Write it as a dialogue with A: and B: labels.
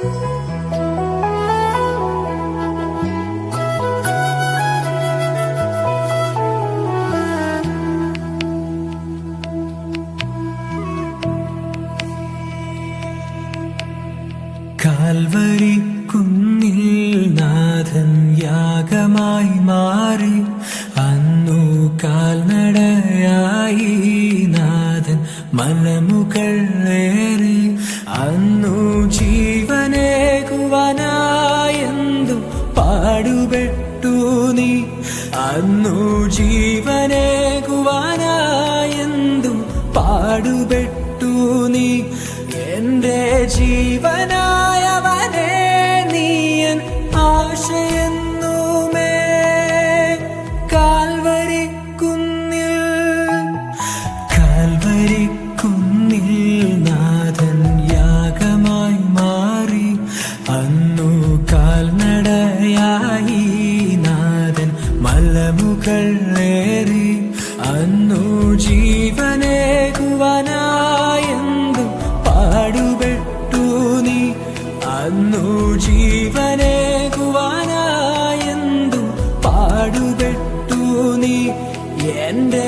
A: Calvary നാഥൻ യാഗമായി മാറി അന്നു കാൽനടയായി. മലമുകളേറി അന്നു ജീവനേകുവാനായെന്തു പാടുപെട്ടു നീ? അന്നു ജീവനേകുവാനായെന്തു പാടുപെട്ടു നീ? എന്റെ ജീവനായവനെ തന്നു ജീവനേകുവനായെന്നും പാടുപെട്ടു നീ? അന്നു ജീവനേകുവാനായെന്നും പാടുപെട്ടു നീ? എന്റെ